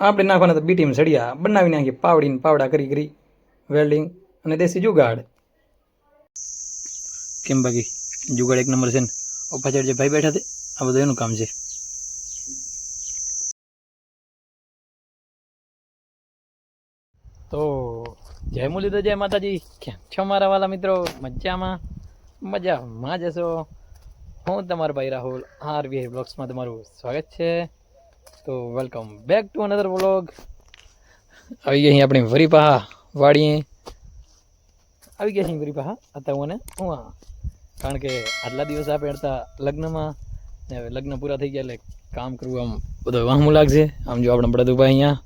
આપણે નાખવાના તો બીટીમ સળિયા. બનાવી નાખીએ પાવડીને પાવડા કરી કરી વેલ્ડિંગ અને દેશી જુગાડ. કેમ બાકી? જુગાડ એક નંબર છે ને. પાછળ જે ભાઈ બેઠા છે, આ બધું એનું કામ છે. તો જય મુરલીધર, જય માતાજી. કેમ? છો મારા વાલા મિત્રો? મજામાં? મજામાં જશો હું તમારો ભાઈ રાહુલ આરબીઆઈ બ્લોગ્સમાં તમારું સ્વાગત છે. તો welcome back to another vlog આવી ગયા અહીં આપણી વરી પાહા વાડીએ. આવી ગયા છીએ વરી પાહા હતા હું હું આ. કારણ કે આટલા દિવસ આપણે હતા લગ્નમાં. ને હવે લગ્ન પૂરા થઈ ગયા એટલે કામ કરવું આમ બધું વાહમું લાગશે. આમ જો આપણે બળદુભાઈ અહીંયા.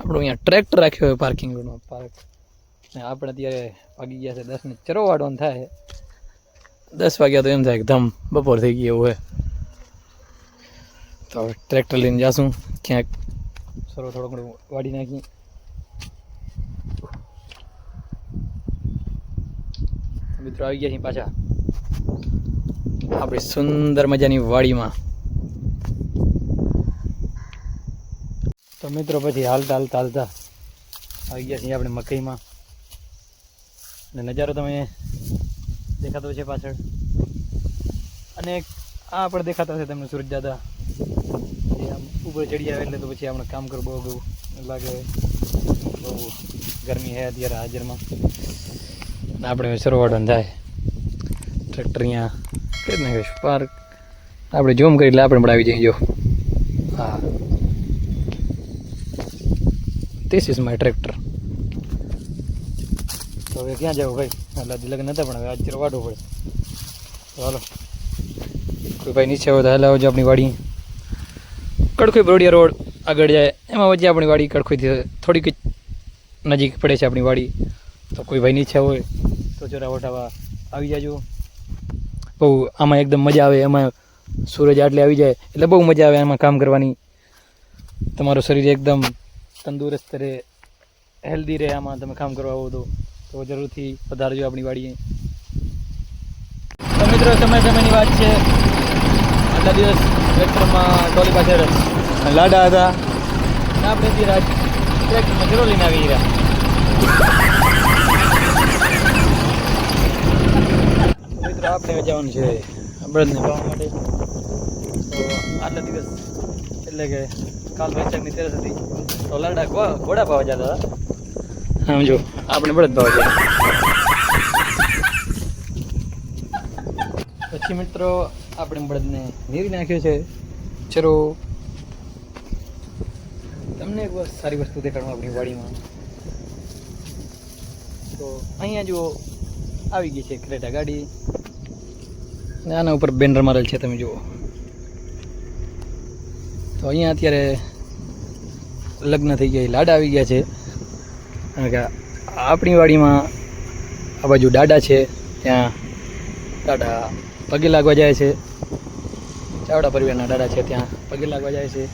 આપણું અહીંયા ટ્રેક્ટર રાખ્યો હોય પાર્કિંગ રોડમાં પાર્ક ને આપણે અત્યારે વાગી ગયા છે દસ ને ચરો વાળવાનું થાય. દસ વાગ્યા તો એમ થાય કે ધમ બપોર થઈ ગઈ એવું હોય તો હવે ટ્રેક્ટર લઈને જાશું. ક્યાંક સરો થોડો ઘણું વાડી નાખી. મિત્રો આવી ગયા છીએ પાછા. આપણી સુંદર મજાની વાડીમાં. તો મિત્રો પછી હાલતા હાલતા હાલતા આવી ગયા છીએ આપણે મકઈમાં. અને નજારો તમે દેખાતો છે પાછળ. અને આ પણ દેખાતા છે તમને સૂરજ દાદા. આમ ઉપર ચડી આવે એટલે તો પછી આપણે કામ કરવું બહુ લાગે બહુ ગરમી છે અત્યારે હાજરમાં. આપણે સરવાડવાનું થાય ટ્રેક્ટર અહીંયા કરી નાખીશ પાર્ક આપણે જોમ કરી એટલે આપણે પણ આવી જઈએ જો. હા. ધીસ ઇઝ માય ટ્રેક્ટર તો હવે ક્યાં જવું ભાઈ? એટલે લગ્ન હતા, પણ હવે આજ વાઢવું પડે. ચાલો કોઈ ભાઈ નીચે હોય તો હાલ આવજો આપણી વાડી. કડખોઈ બરોડિયા રોડ આગળ જાય. એમાં વચ્ચે આપણી વાડી કડખોઈથી થોડીક નજીક પડે છે આપણી વાડી. તો કોઈ ભાઈની ઈચ્છા હોય તો ચોરા વટાવા આવી જાજો. બહુ આમાં એકદમ મજા આવે. એમાં સૂરજ આટલે આવી જાય એટલે બહુ મજા આવે એમાં કામ કરવાની. તમારું શરીર એકદમ તંદુરસ્ત રહે હેલ્ધી રહે આમાં તમે કામ કરવા આવો તો. તો જરૂરથી પધારજો આપણી વાડીએ. તો મિત્રો સમય સમયની વાત છે. આટલા દિવસ ટ્રેક્ટરમાં ટોલી પાછળ લાડા હતા. આપણે ટ્રેક્ટરમાં ઘેરો લઈને આવી રહ્યા. મિત્રો આપણે જવાનું છે બળદને ભાવવા માટે. તો આટલા દિવસ એટલે કે કાલ વૈશાખની તેરસ હતી. તો લાડા ઘોડા ભાવ જતા હતા. સમજો આપણે બળદ ભાવ જતા પછી મિત્રો આપણે બળદને નીરી નાખ્યો છે. ચરો તમને એક સારી વસ્તુ દેખાડું આપણી વાડીમાં. તો અહીંયા જુઓ, આવી ગઈ છે ક્રેટા ગાડી. અને આના ઉપર બેનર મારેલ છે, તમે જુઓ. તો અહીંયા અત્યારે લગ્ન થઈ ગયા લાડા આવી ગયા છે. કારણ કે આપણી વાડીમાં આ બાજુ દાડા છે, ત્યાં દાડા પગે લાગવા જાય છે. ચાવડા પરિવારના દાડા છે ત્યાં. પગે લાગવા જાય છે.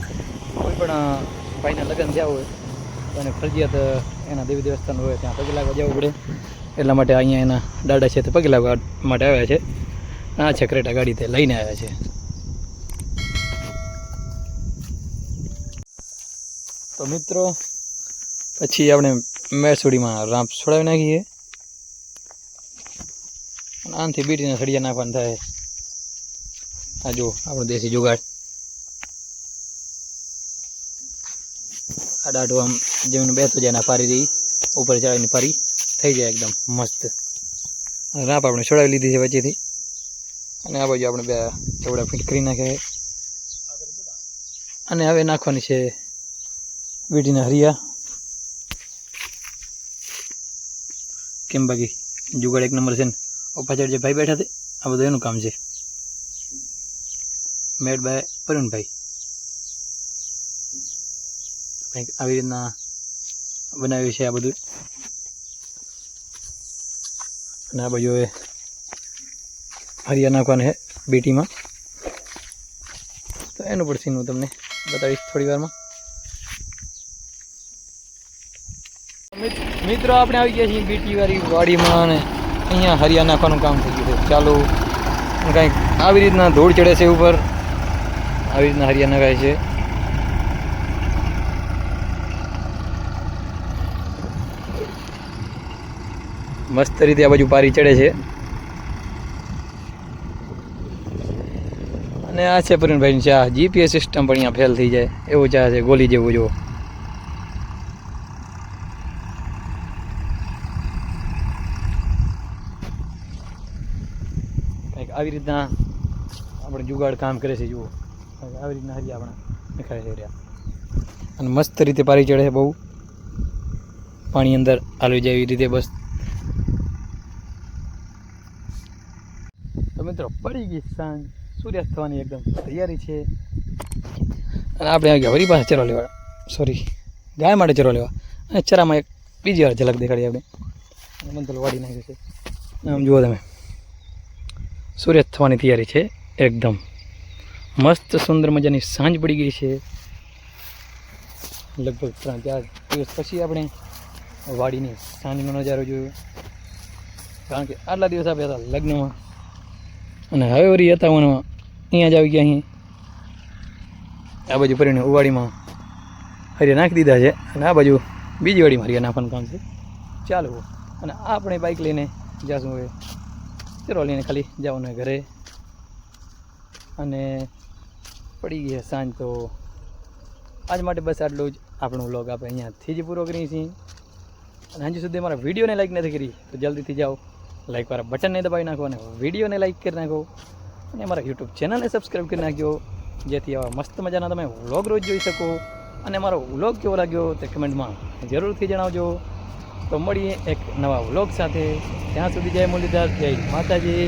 કોઈ પણ ભાઈના લગ્ન થયા હોય તો એને ફરજિયાત એના દેવી દેવસ્થાન હોય ત્યાં પગે લાગવા જવું પડે. એટલા માટે અહીંયા એના દાડા છે તે પગે લાગવા માટે આવ્યા છે. આ છે ક્રેટા ગાડી તે લઈને આવ્યા છે. તો મિત્રો, પછી આપણે મેળસુડીમાં રાંપ છોડાવી નાખીએ. આનાથી બીટીના સળિયા નાખવાનું થાય. આ જો આપણો દેશી જુગાડ. આ દાઢો આમ જેમને બેસતો જાય એના પારી રહી ઉપર ચડાવીને પારી થઈ જાય એકદમ મસ્ત. રાંપ આપણે છોડાવી લીધી છે વચ્ચેથી. અને આ બાજુ આપણે બે ચવડા ફીટ કરી નાખ્યા અને હવે નાખવાની છે વીટીના હરિયા. કેમ બાકી? જુગાડ એક નંબર છે ને. પાછળ જે ભાઈ બેઠા છે? આ બધું એનું કામ છે. મેડ બાય પરુણભાઈ કંઈક આવી રીતના બનાવ્યું છે આ બધું. અને આ બાજુ હવે હરિયા નાખવાનું છે બેટીમાં. તો એનું પણ સીન હું તમને બતાવીશ થોડી વારમાં. મિત્રો, આપણે આવી ગયા છીએ બીટી વાળી વાડીમાં અને અહીંયા હરિયા નાખવાનું કામ થઈ ગયું છે. ચાલો, કંઈક આવી રીતના ધૂળ ચડે છે ઉપર. આવી રીતના હરિયાણા ગાય છે. મસ્ત રીતે આ બાજુ પારી ચડે છે. અને આ છે પરિણભાઈની ચા. જીપીએસ સિસ્ટમ પણ અહીંયા ફેલ થઈ જાય. એવો ચા છે, ગોલી જેવું, જુઓ. કંઈક આવી રીતના આપણે જુગાડ કામ કરે છે, જુઓ. આવી રીતના હજી આપણે દેખાય છે રહ્યા. અને મસ્ત રીતે પારી ચડે છે બહુ. પાણી અંદર આવી જાય એવી રીતે બસ. તો મિત્રો, પડી ગઈ સાંજ. સૂર્યાસ્ત થવાની એકદમ તૈયારી છે. અને આપણે આવી ગયા વરી પાસે ચરો લેવા. સોરી ગાય માટે ચરો લેવા. અને ચરામાં એક બીજી વાર ઝલક દેખાડી આપણે. મંતલ વાડી નાખ્યું છે. આમ જુઓ તમે. સૂર્યાસ્ત થવાની તૈયારી છે. એકદમ. મસ્ત સુંદર મજાની સાંજ પડી ગઈ છે. લગભગ ત્રણ ચાર દિવસ પછી આપણે વાડીની સાંજનો નજારો જોયો. કારણ કે આટલા દિવસ આપ્યા હતા લગ્નમાં. અને હવે વરી હતા વનમાં અહીંયા જ આવી ગયા અહીં આ બાજુ ફરીને ઉવાડીમાં હરિયા નાખી દીધા છે અને આ બાજુ બીજી વાડીમાં હરિયા નાખવાનું કામ છે. ચાલો, અને આપણે બાઇક લઈને જઈશું હવે. ચલો, લઈને ખાલી જવાનું ઘરે. અને પડી ગઈ સાંજ તો આજ માટે બસ આટલું જ આપણો વ્લોગ આપણે અહીંયાથી જ પૂરો કરીએ છીએ. અને હજુ સુધી મારા વિડીયોને લાઈક નથી કરી, તો જલ્દીથી જાઓ લાઈકવાળા બટનને દબાવી નાખો અને વિડીયોને લાઈક કરી નાખો. અને મારા યુટ્યુબ ચેનલને સબસ્ક્રાઈબ કરી નાખજો, જેથી આવા મસ્ત મજાના તમે વ્લોગ રોજ જોઈ શકો. અને મારો વ્લોગ કેવો લાગ્યો તે કમેન્ટમાં જરૂરથી જણાવજો. તો મળીએ એક નવા વ્લોગ સાથે. ત્યાં સુધી જય મુરલીધર, જય માતાજી.